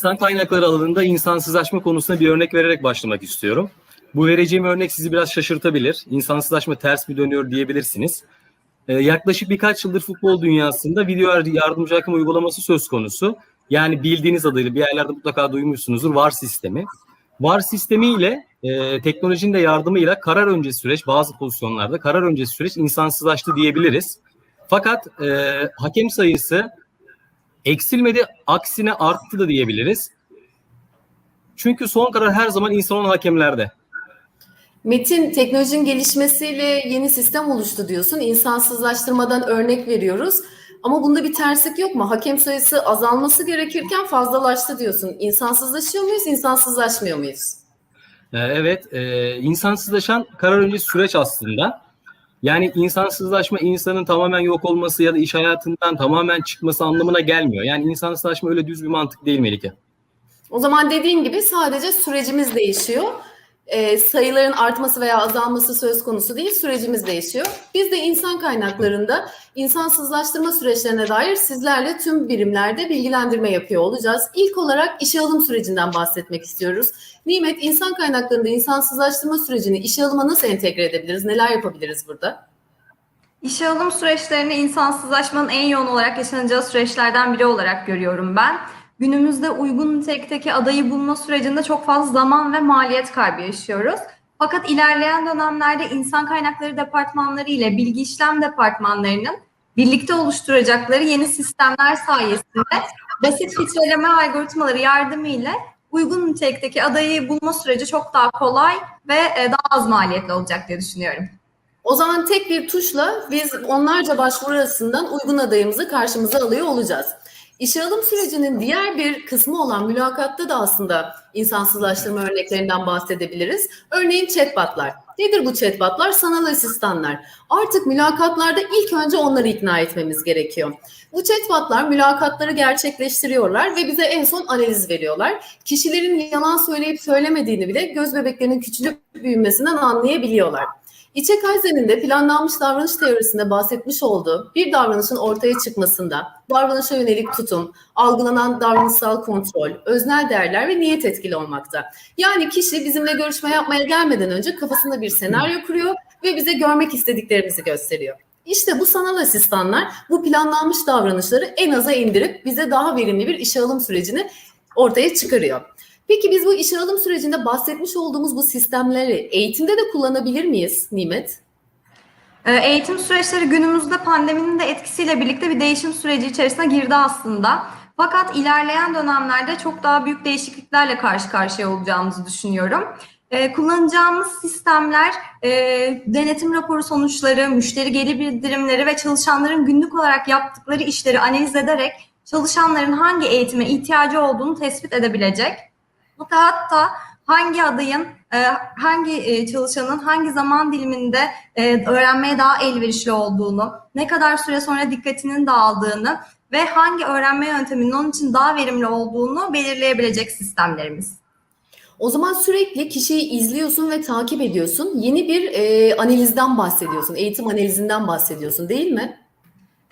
İnsan kaynakları alanında insansızlaşma konusuna bir örnek vererek başlamak istiyorum. Bu vereceğim örnek sizi biraz şaşırtabilir. İnsansızlaşma ters mi dönüyor diyebilirsiniz. Ee, yaklaşık birkaç yıldır futbol dünyasında video yardımcı hakem uygulaması söz konusu. Yani bildiğiniz adıyla bir yerlerde mutlaka duymuşsunuzdur VAR sistemi. VAR sistemiyle e, teknolojinin de yardımıyla karar öncesi süreç bazı pozisyonlarda karar öncesi süreç insansızlaştı diyebiliriz. Fakat e, hakem sayısı eksilmedi aksine arttı da diyebiliriz. Çünkü son karar her zaman insan olan hakemlerde. Metin teknolojinin gelişmesiyle yeni sistem oluştu diyorsun. İnsansızlaştırmadan örnek veriyoruz. Ama bunda bir terslik yok mu? Hakem sayısı azalması gerekirken fazlalaştı diyorsun. İnsansızlaşıyor muyuz, insansızlaşmıyor muyuz? Ee, Evet, e, insansızlaşan karar öncesi süreç aslında. Yani insansızlaşma insanın tamamen yok olması ya da iş hayatından tamamen çıkması anlamına gelmiyor. Yani insansızlaşma öyle düz bir mantık değil Melike. O zaman dediğin gibi sadece sürecimiz değişiyor. Ee, sayıların artması veya azalması söz konusu değil, sürecimiz değişiyor. Biz de insan kaynaklarında insansızlaştırma süreçlerine dair sizlerle tüm birimlerde bilgilendirme yapıyor olacağız. İlk olarak işe alım sürecinden bahsetmek istiyoruz. Nimet, insan kaynaklarında insansızlaştırma sürecini işe alıma nasıl entegre edebiliriz? Neler yapabiliriz burada? İşe alım süreçlerini insansızlaşmanın en yoğun olarak yaşanacağı süreçlerden biri olarak görüyorum ben. Günümüzde uygun nitelikteki adayı bulma sürecinde çok fazla zaman ve maliyet kaybı yaşıyoruz. Fakat ilerleyen dönemlerde insan kaynakları departmanları ile bilgi işlem departmanlarının birlikte oluşturacakları yeni sistemler sayesinde basit filtreleme algoritmaları yardımıyla uygun nitelikteki adayı bulma süreci çok daha kolay ve e, daha az maliyetli olacak diye düşünüyorum. O zaman tek bir tuşla biz onlarca başvuru arasından uygun adayımızı karşımıza alıyor olacağız. İşe alım sürecinin diğer bir kısmı olan mülakatta da aslında insansızlaştırma örneklerinden bahsedebiliriz. Örneğin chatbotlar. Nedir bu chatbotlar? Sanal asistanlar. Artık mülakatlarda ilk önce onları ikna etmemiz gerekiyor. Bu chatbotlar mülakatları gerçekleştiriyorlar ve bize en son analiz veriyorlar. Kişilerin yalan söyleyip söylemediğini bile göz bebeklerinin küçülüp büyümesinden anlayabiliyorlar. İçe Kaizen'in de planlanmış davranış teorisinde bahsetmiş olduğu bir davranışın ortaya çıkmasında davranışa yönelik tutum, algılanan davranışsal kontrol, öznel değerler ve niyet etkili olmakta. Yani kişi bizimle görüşme yapmaya gelmeden önce kafasında bir senaryo kuruyor ve bize görmek istediklerimizi gösteriyor. İşte bu sanal asistanlar bu planlanmış davranışları en aza indirip bize daha verimli bir işe alım sürecini ortaya çıkarıyor. Peki biz bu işe alım sürecinde bahsetmiş olduğumuz bu sistemleri eğitimde de kullanabilir miyiz Nimet? Ee, Eğitim süreçleri günümüzde pandeminin de etkisiyle birlikte bir değişim süreci içerisine girdi aslında. Fakat ilerleyen dönemlerde çok daha büyük değişikliklerle karşı karşıya olacağımızı düşünüyorum. Ee, kullanacağımız sistemler e, denetim raporu sonuçları, müşteri geri bildirimleri ve çalışanların günlük olarak yaptıkları işleri analiz ederek çalışanların hangi eğitime ihtiyacı olduğunu tespit edebilecek. Hatta hatta hangi adayın, e, hangi e, çalışanın hangi zaman diliminde e, öğrenmeye daha elverişli olduğunu, ne kadar süre sonra dikkatinin dağıldığını ve hangi öğrenme yönteminin onun için daha verimli olduğunu belirleyebilecek sistemlerimiz. O zaman sürekli kişiyi izliyorsun ve takip ediyorsun. Yeni bir e, analizden bahsediyorsun, eğitim analizinden bahsediyorsun değil mi?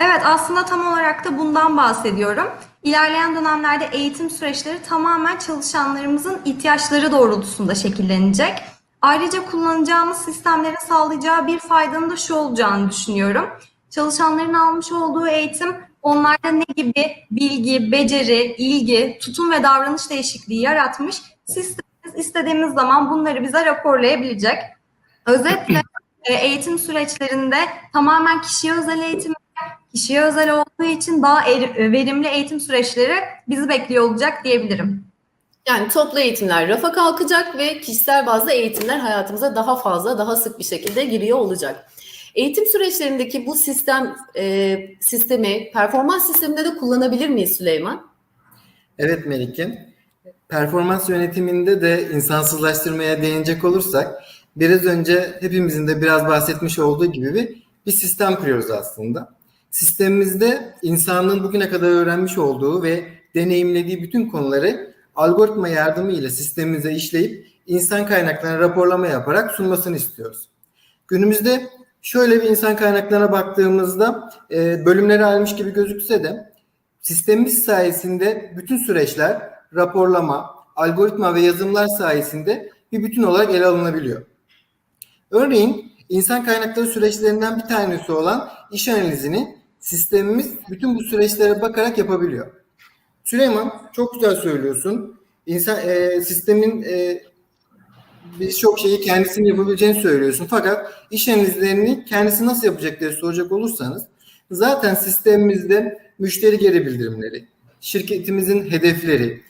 Evet aslında tam olarak da bundan bahsediyorum. İlerleyen dönemlerde eğitim süreçleri tamamen çalışanlarımızın ihtiyaçları doğrultusunda şekillenecek. Ayrıca kullanacağımız sistemlerin sağlayacağı bir faydanın da şu olacağını düşünüyorum. Çalışanların almış olduğu eğitim onlarda ne gibi bilgi, beceri, ilgi, tutum ve davranış değişikliği yaratmış. Sistemimiz istediğimiz zaman bunları bize raporlayabilecek. Özetle e, eğitim süreçlerinde tamamen kişiye özel eğitim kişiye özel olduğu için daha er- verimli eğitim süreçleri bizi bekliyor olacak diyebilirim. Yani toplu eğitimler rafa kalkacak ve kişisel bazda eğitimler hayatımıza daha fazla, daha sık bir şekilde giriyor olacak. Eğitim süreçlerindeki bu sistem e, sistemi performans sisteminde de kullanabilir miyiz Süleyman? Evet Melike. Performans yönetiminde de insansızlaştırmaya değinecek olursak biraz önce hepimizin de biraz bahsetmiş olduğu gibi bir, bir sistem kuruyoruz aslında. Sistemimizde insanlığın bugüne kadar öğrenmiş olduğu ve deneyimlediği bütün konuları algoritma yardımıyla sistemimize işleyip insan kaynaklarına raporlama yaparak sunmasını istiyoruz. Günümüzde şöyle bir insan kaynaklarına baktığımızda e, bölümleri almış gibi gözükse de sistemimiz sayesinde bütün süreçler raporlama, algoritma ve yazılımlar sayesinde bir bütün olarak ele alınabiliyor. Örneğin insan kaynakları süreçlerinden bir tanesi olan iş analizini sistemimiz bütün bu süreçlere bakarak yapabiliyor. Süleyman çok güzel söylüyorsun. İnsan e, sistemin e, birçok şeyi kendisinin yapabileceğini söylüyorsun. Fakat iş analizlerini kendisi nasıl yapacak diye soracak olursanız zaten sistemimizde müşteri geri bildirimleri, şirketimizin hedefleri,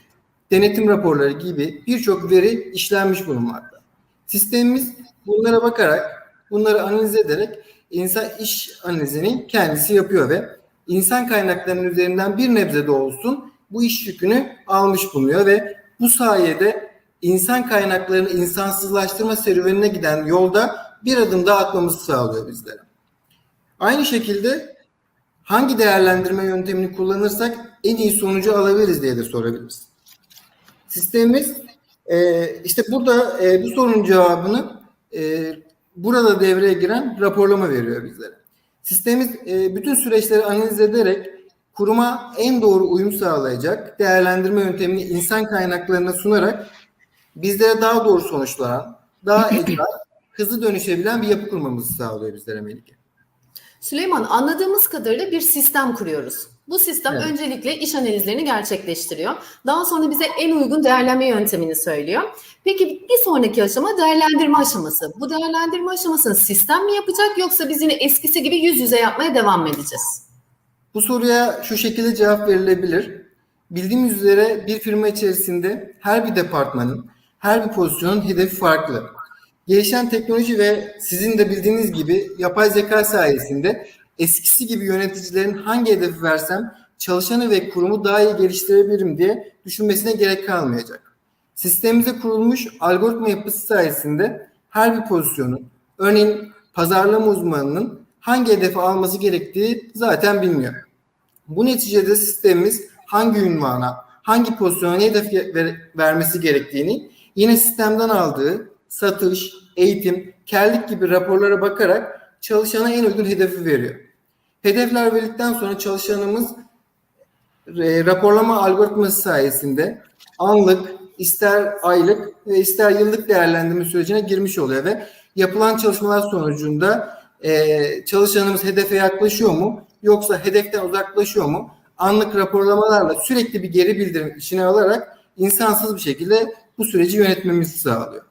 denetim raporları gibi birçok veri işlenmiş bulunmakta. Sistemimiz bunlara bakarak, bunları analiz ederek insan iş analizini kendisi yapıyor ve insan kaynaklarının üzerinden bir nebze de olsun bu iş yükünü almış bulunuyor ve bu sayede insan kaynaklarını insansızlaştırma serüvenine giden yolda bir adım daha atmamızı sağlıyor bizlere. Aynı şekilde hangi değerlendirme yöntemini kullanırsak en iyi sonucu alabiliriz diye de sorabiliriz. Sistemimiz e, işte burada e, bu sorunun cevabını e, burada devreye giren raporlama veriyor bizlere. Sistemimiz e, bütün süreçleri analiz ederek kuruma en doğru uyum sağlayacak değerlendirme yöntemini insan kaynaklarına sunarak bizlere daha doğru sonuçlar, daha ecra, hızlı dönüşebilen bir yapı kurmamızı sağlıyor bizlere Melike. Süleyman anladığımız kadarıyla bir sistem kuruyoruz. Bu sistem Evet. öncelikle iş analizlerini gerçekleştiriyor. Daha sonra bize en uygun değerlenme yöntemini söylüyor. Peki bir sonraki aşama değerlendirme aşaması. Bu değerlendirme aşamasını sistem mi yapacak yoksa biz yine eskisi gibi yüz yüze yapmaya devam edeceğiz? Bu soruya şu şekilde cevap verilebilir. Bildiğimiz üzere bir firma içerisinde her bir departmanın, her bir pozisyonun hedefi farklı. Gelişen teknoloji ve sizin de bildiğiniz gibi yapay zeka sayesinde eskisi gibi yöneticilerin hangi hedefi versem çalışanı ve kurumu daha iyi geliştirebilirim diye düşünmesine gerek kalmayacak. Sistemimize kurulmuş algoritma yapısı sayesinde her bir pozisyonun, örneğin pazarlama uzmanının hangi hedefi alması gerektiği zaten bilmiyor. Bu neticede sistemimiz hangi ünvana, hangi pozisyona ne hedef ver- vermesi gerektiğini yine sistemden aldığı satış, eğitim, kerlik gibi raporlara bakarak çalışana en uygun hedefi veriyor. Hedefler verildikten sonra çalışanımız e, raporlama algoritması sayesinde anlık, ister aylık ve ister yıllık değerlendirme sürecine girmiş oluyor ve yapılan çalışmalar sonucunda e, çalışanımız hedefe yaklaşıyor mu yoksa hedeften uzaklaşıyor mu anlık raporlamalarla sürekli bir geri bildirim içine alarak insansız bir şekilde bu süreci yönetmemizi sağlıyor.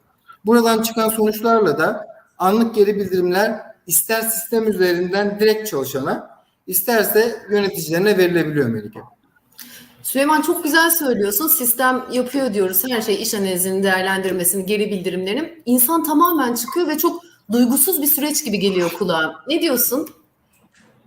Buradan çıkan sonuçlarla da anlık geri bildirimler ister sistem üzerinden direkt çalışana isterse yöneticilerine verilebiliyor Melike. Süleyman çok güzel söylüyorsun. Sistem yapıyor diyoruz. Her şey iş analizinin değerlendirmesini, geri bildirimlerini. İnsan tamamen çıkıyor ve çok duygusuz bir süreç gibi geliyor kulağa. Ne diyorsun?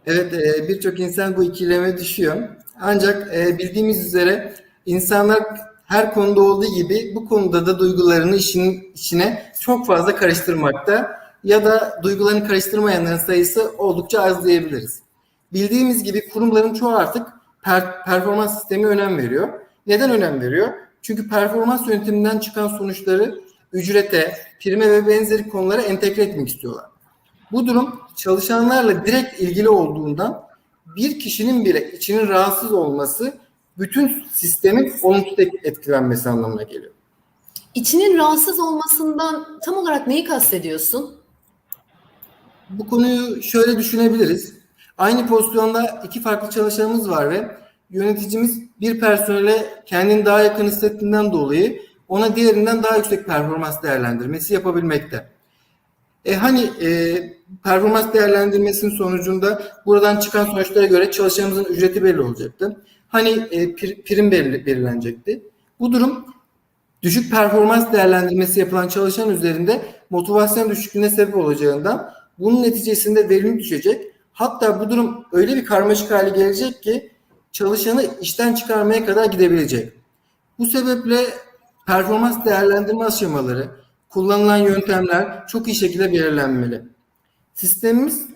Evet e, birçok insan bu ikileme düşüyor. Ancak e, bildiğimiz üzere insanlar her konuda olduğu gibi bu konuda da duygularını işin içine çok fazla karıştırmakta ya da duygularını karıştırmayanların sayısı oldukça az diyebiliriz. Bildiğimiz gibi kurumların çoğu artık per- performans sistemi önem veriyor. Neden önem veriyor? Çünkü performans yönetiminden çıkan sonuçları ücrete, prime ve benzeri konulara entegre etmek istiyorlar. Bu durum çalışanlarla direkt ilgili olduğundan bir kişinin bile içinin rahatsız olması bütün sistemin olumsuz etkilenmesi anlamına geliyor. İçinin rahatsız olmasından tam olarak neyi kastediyorsun? Bu konuyu şöyle düşünebiliriz. Aynı pozisyonda iki farklı çalışanımız var ve yöneticimiz bir personele kendini daha yakın hissettiğinden dolayı ona diğerinden daha yüksek performans değerlendirmesi yapabilmekte. E hani e, performans değerlendirmesinin sonucunda buradan çıkan sonuçlara göre çalışanımızın ücreti belli olacaktı. Hani e, pr- prim belli, belirlenecekti. Bu durum düşük performans değerlendirmesi yapılan çalışan üzerinde motivasyon düşüklüğüne sebep olacağından bunun neticesinde verim düşecek. Hatta bu durum öyle bir karmaşık hale gelecek ki çalışanı işten çıkarmaya kadar gidebilecek. Bu sebeple performans değerlendirme aşamaları, kullanılan yöntemler çok iyi şekilde belirlenmeli. Sistemimiz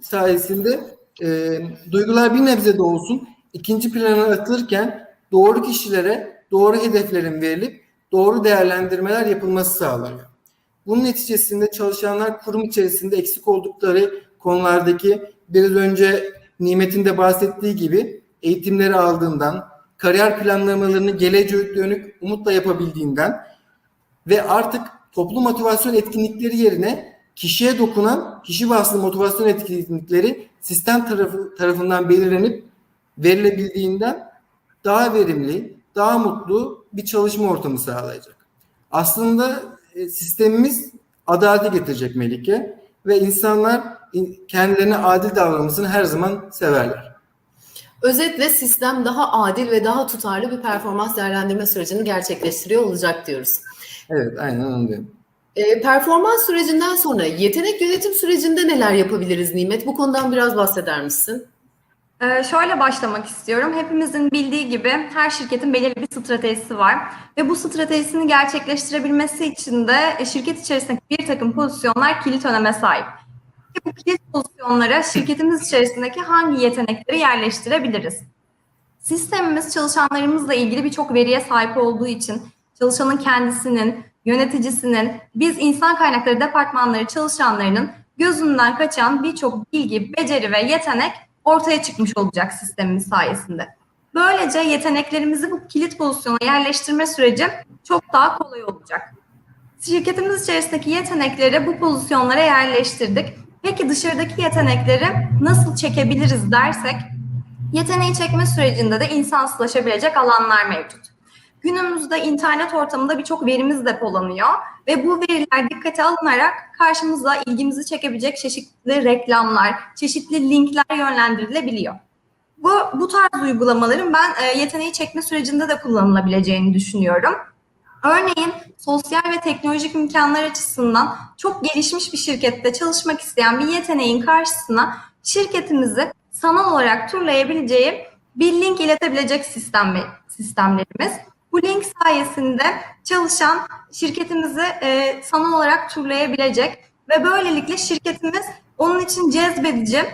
sayesinde e, duygular bir nebze de olsun ikinci plana atılırken doğru kişilere doğru hedeflerin verilip doğru değerlendirmeler yapılması sağlanıyor. Bunun neticesinde çalışanlar kurum içerisinde eksik oldukları konulardaki biraz önce Nimet'in de bahsettiği gibi eğitimleri aldığından, kariyer planlamalarını geleceğe dönük umutla yapabildiğinden ve artık toplu motivasyon etkinlikleri yerine kişiye dokunan kişi bazlı motivasyon etkinlikleri sistem tarafı, tarafından belirlenip verilebildiğinden daha verimli, daha mutlu bir çalışma ortamı sağlayacak. Aslında sistemimiz adaleti getirecek Melike ve insanlar in- kendilerine adil davranmasını her zaman severler. Özetle sistem daha adil ve daha tutarlı bir performans değerlendirme sürecini gerçekleştiriyor olacak diyoruz. Evet, aynen onu diyorum. E, performans sürecinden sonra yetenek yönetim sürecinde neler yapabiliriz Nimet? Bu konudan biraz bahseder misin? Ee, şöyle başlamak istiyorum. Hepimizin bildiği gibi her şirketin belirli bir stratejisi var. Ve bu stratejisini gerçekleştirebilmesi için de e, şirket içerisindeki bir takım pozisyonlar kilit öneme sahip. Bu kilit pozisyonlara şirketimiz içerisindeki hangi yetenekleri yerleştirebiliriz? Sistemimiz çalışanlarımızla ilgili birçok veriye sahip olduğu için çalışanın kendisinin, yöneticisinin, biz insan kaynakları departmanları çalışanlarının gözünden kaçan birçok bilgi, beceri ve yetenek ortaya çıkmış olacak sistemimiz sayesinde. Böylece yeteneklerimizi bu kilit pozisyona yerleştirme süreci çok daha kolay olacak. Şirketimiz içerisindeki yetenekleri bu pozisyonlara yerleştirdik. Peki dışarıdaki yetenekleri nasıl çekebiliriz dersek, yeteneği çekme sürecinde de insansızlaşabilecek alanlar mevcut. Günümüzde internet ortamında birçok verimiz depolanıyor ve bu veriler dikkate alınarak karşımıza ilgimizi çekebilecek çeşitli reklamlar, çeşitli linkler yönlendirilebiliyor. Bu, bu tarz uygulamaların ben e, yeteneği çekme sürecinde de kullanılabileceğini düşünüyorum. Örneğin sosyal ve teknolojik imkanlar açısından çok gelişmiş bir şirkette çalışmak isteyen bir yeteneğin karşısına şirketimizi sanal olarak turlayabileceği bir link iletebilecek sistem, sistemlerimiz. Bu link sayesinde çalışan şirketimizi e, sanal olarak turlayabilecek ve böylelikle şirketimiz onun için cezbedici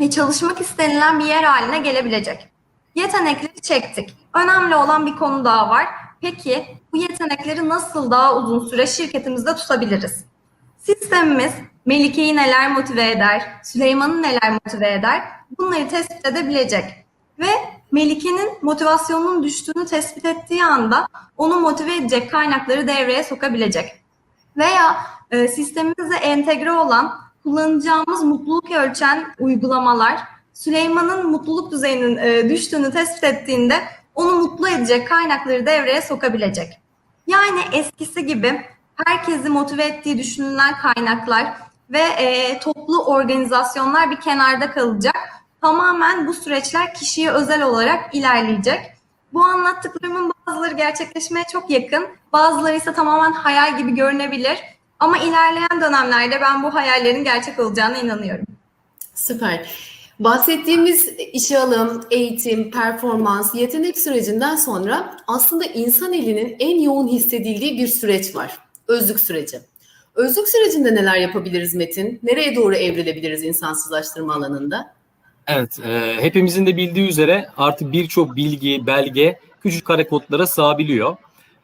ve çalışmak istenilen bir yer haline gelebilecek. Yetenekleri çektik. Önemli olan bir konu daha var. Peki bu yetenekleri nasıl daha uzun süre şirketimizde tutabiliriz? Sistemimiz Melike'yi neler motive eder, Süleyman'ı neler motive eder bunları tespit edebilecek ve Melike'nin motivasyonunun düştüğünü tespit ettiği anda onu motive edecek kaynakları devreye sokabilecek. Veya e, sistemimize entegre olan kullanacağımız mutluluk ölçen uygulamalar Süleyman'ın mutluluk düzeyinin e, düştüğünü tespit ettiğinde onu mutlu edecek kaynakları devreye sokabilecek. Yani eskisi gibi herkesi motive ettiği düşünülen kaynaklar ve e, toplu organizasyonlar bir kenarda kalacak. Tamamen bu süreçler kişiye özel olarak ilerleyecek. Bu anlattıklarımın bazıları gerçekleşmeye çok yakın, bazıları ise tamamen hayal gibi görünebilir. Ama ilerleyen dönemlerde ben bu hayallerin gerçek olacağına inanıyorum. Süper. Bahsettiğimiz işe alım, eğitim, performans, yetenek sürecinden sonra aslında insan elinin en yoğun hissedildiği bir süreç var. Özlük süreci. Özlük sürecinde neler yapabiliriz Metin? Nereye doğru evrilebiliriz insansızlaştırma alanında? Evet, e, hepimizin de bildiği üzere artık birçok bilgi, belge küçük kare kodlara sığabiliyor.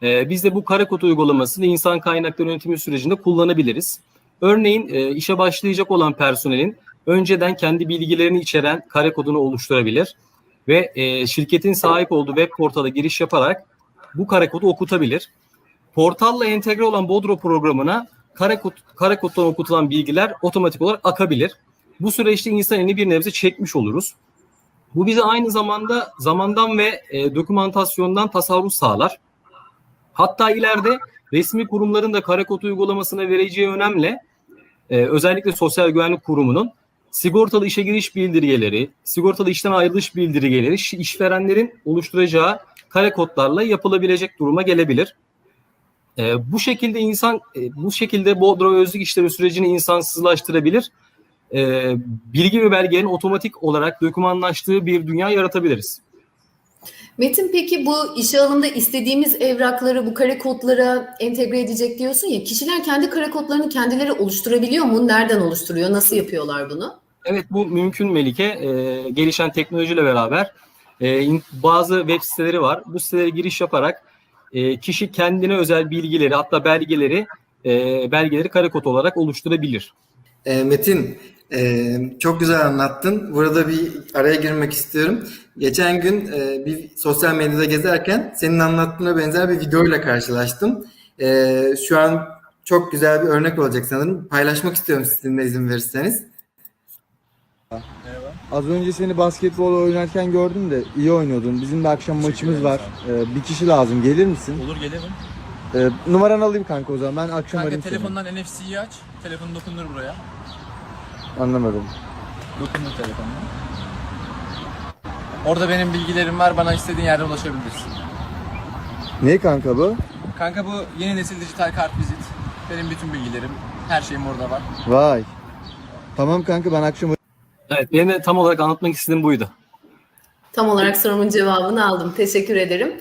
E, biz de bu kare kod uygulamasını insan kaynakları yönetimi sürecinde kullanabiliriz. Örneğin e, işe başlayacak olan personelin önceden kendi bilgilerini içeren kare kodunu oluşturabilir ve e, şirketin sahip olduğu web portala giriş yaparak bu kare kodu okutabilir. Portalla entegre olan Bodro programına kare, kod, kare koddan okutulan bilgiler otomatik olarak akabilir. Bu süreçte insan elini bir nebze çekmiş oluruz. Bu bize aynı zamanda zamandan ve e, dokümantasyondan tasarruf sağlar. Hatta ileride resmi kurumların da kare kod uygulamasına vereceği önemle e, özellikle Sosyal Güvenlik Kurumu'nun sigortalı işe giriş bildirgeleri, sigortalı işten ayrılış bildirgeleri işverenlerin oluşturacağı kare kodlarla yapılabilecek duruma gelebilir. E, bu şekilde insan e, bu şekilde Bodro özlük işlemi sürecini insansızlaştırabilir. E, bilgi ve belgelerin otomatik olarak dokümanlaştığı bir dünya yaratabiliriz. Metin peki bu işe alımda istediğimiz evrakları bu kare kodlara entegre edecek diyorsun ya. Kişiler kendi kare kodlarını kendileri oluşturabiliyor mu? Nereden oluşturuyor? Nasıl yapıyorlar bunu? Evet bu mümkün Melike. Ee, gelişen teknolojiyle beraber e, bazı web siteleri var. Bu sitelere giriş yaparak e, kişi kendine özel bilgileri hatta belgeleri e, belgeleri kare kod olarak oluşturabilir. E, Metin, e, çok güzel anlattın. Burada bir araya girmek istiyorum. Geçen gün e, bir sosyal medyada gezerken senin anlattığına benzer bir videoyla karşılaştım. E, şu an çok güzel bir örnek olacak sanırım. Paylaşmak istiyorum sizinle izin verirseniz. Az önce seni basketbol oynarken gördüm de iyi oynuyordun. Bizim de akşam maçımız var. Ee, bir kişi lazım. Gelir misin? Olur gelirim. Ee, numaranı alayım kanka o zaman. Ben akşam Kanka arayayım seni. telefondan NFC'yi aç. Telefon dokunur buraya. Anlamadım. Dokunur telefondan. Orada benim bilgilerim var. Bana istediğin yerde ulaşabilirsin. Ne kanka bu? Kanka bu yeni nesil dijital kart vizit. Benim bütün bilgilerim. Her şeyim orada var. Vay. Tamam kanka ben akşam Evet, benim de tam olarak anlatmak istediğim buydu. Tam olarak sorumun cevabını aldım. Teşekkür ederim.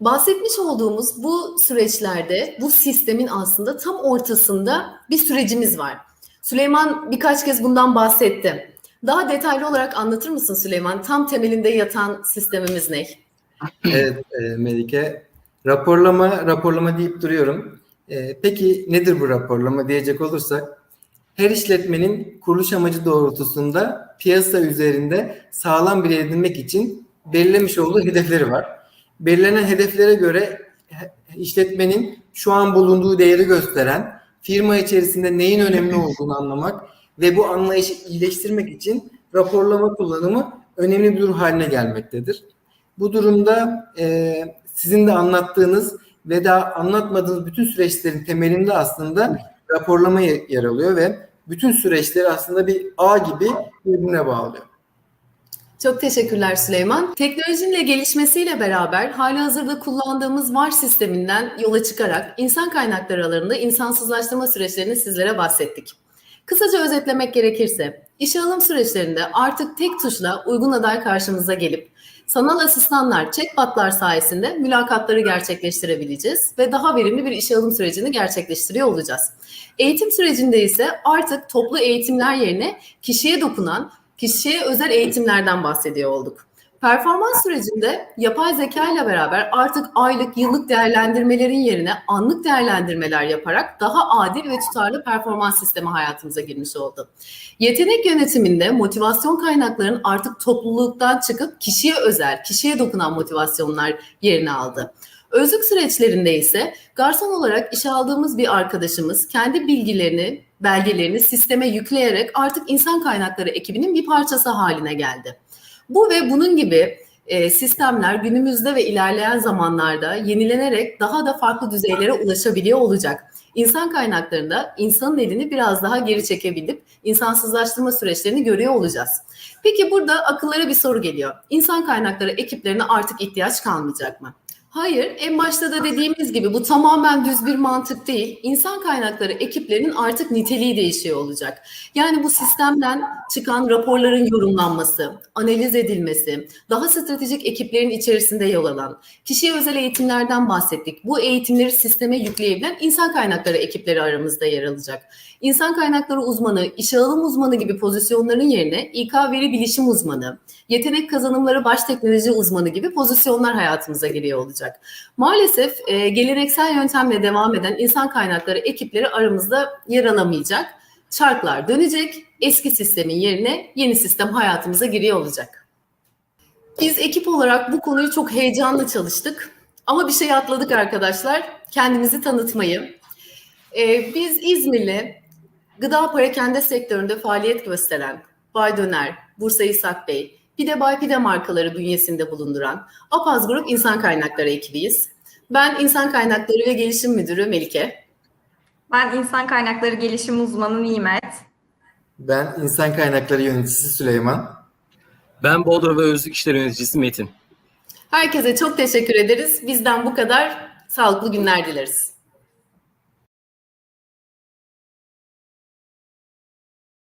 Bahsetmiş olduğumuz bu süreçlerde bu sistemin aslında tam ortasında bir sürecimiz var. Süleyman birkaç kez bundan bahsetti. Daha detaylı olarak anlatır mısın Süleyman? Tam temelinde yatan sistemimiz ne? Evet e, Melike. Raporlama, raporlama deyip duruyorum. E, peki nedir bu raporlama diyecek olursak? Her işletmenin kuruluş amacı doğrultusunda piyasa üzerinde sağlam bir edinmek için belirlemiş olduğu hedefleri var. Belirlenen hedeflere göre işletmenin şu an bulunduğu değeri gösteren, firma içerisinde neyin önemli olduğunu anlamak ve bu anlayışı iyileştirmek için raporlama kullanımı önemli bir durum haline gelmektedir. Bu durumda e, sizin de anlattığınız ve daha anlatmadığınız bütün süreçlerin temelinde aslında raporlama yer alıyor ve bütün süreçleri aslında bir ağ gibi birbirine bağlıyor. Çok teşekkürler Süleyman. Teknolojinin gelişmesiyle beraber hali hazırda kullandığımız VAR sisteminden yola çıkarak insan kaynakları alanında insansızlaştırma süreçlerini sizlere bahsettik. Kısaca özetlemek gerekirse, işe alım süreçlerinde artık tek tuşla uygun aday karşımıza gelip sanal asistanlar, chatbotlar sayesinde mülakatları gerçekleştirebileceğiz ve daha verimli bir işe alım sürecini gerçekleştiriyor olacağız. Eğitim sürecinde ise artık toplu eğitimler yerine kişiye dokunan, kişiye özel eğitimlerden bahsediyor olduk. Performans sürecinde yapay zeka ile beraber artık aylık, yıllık değerlendirmelerin yerine anlık değerlendirmeler yaparak daha adil ve tutarlı performans sistemi hayatımıza girmiş oldu. Yetenek yönetiminde motivasyon kaynaklarının artık topluluktan çıkıp kişiye özel, kişiye dokunan motivasyonlar yerini aldı. Özlük süreçlerinde ise garson olarak işe aldığımız bir arkadaşımız kendi bilgilerini, belgelerini sisteme yükleyerek artık insan kaynakları ekibinin bir parçası haline geldi. Bu ve bunun gibi e, sistemler günümüzde ve ilerleyen zamanlarda yenilenerek daha da farklı düzeylere ulaşabiliyor olacak. İnsan kaynaklarında insanın elini biraz daha geri çekebilip insansızlaştırma süreçlerini görüyor olacağız. Peki burada akıllara bir soru geliyor. İnsan kaynakları ekiplerine artık ihtiyaç kalmayacak mı? Hayır, en başta da dediğimiz gibi bu tamamen düz bir mantık değil. İnsan kaynakları ekiplerinin artık niteliği değişiyor olacak. Yani bu sistemden çıkan raporların yorumlanması, analiz edilmesi, daha stratejik ekiplerin içerisinde yol alan, kişiye özel eğitimlerden bahsettik. Bu eğitimleri sisteme yükleyebilen insan kaynakları ekipleri aramızda yer alacak. İnsan kaynakları uzmanı, işe alım uzmanı gibi pozisyonların yerine İK veri bilişim uzmanı, yetenek kazanımları baş teknoloji uzmanı gibi pozisyonlar hayatımıza giriyor olacak. Maalesef e, geleneksel yöntemle devam eden insan kaynakları ekipleri aramızda yer alamayacak. Çarklar dönecek, eski sistemin yerine yeni sistem hayatımıza giriyor olacak. Biz ekip olarak bu konuyu çok heyecanla çalıştık. Ama bir şey atladık arkadaşlar. Kendimizi tanıtmayı. Ee, biz İzmirli gıda parakende sektöründe faaliyet gösteren Bay Döner, Bursa İshak Bey, Pide Bay Pide markaları bünyesinde bulunduran Apaz Grup İnsan Kaynakları ekibiyiz. Ben İnsan Kaynakları ve Gelişim Müdürü Melike. Ben insan kaynakları gelişim uzmanı Nimet. Ben insan kaynakları yöneticisi Süleyman. Ben Bodrum ve Özlük İşler Yöneticisi Metin. Herkese çok teşekkür ederiz. Bizden bu kadar. Sağlıklı günler dileriz.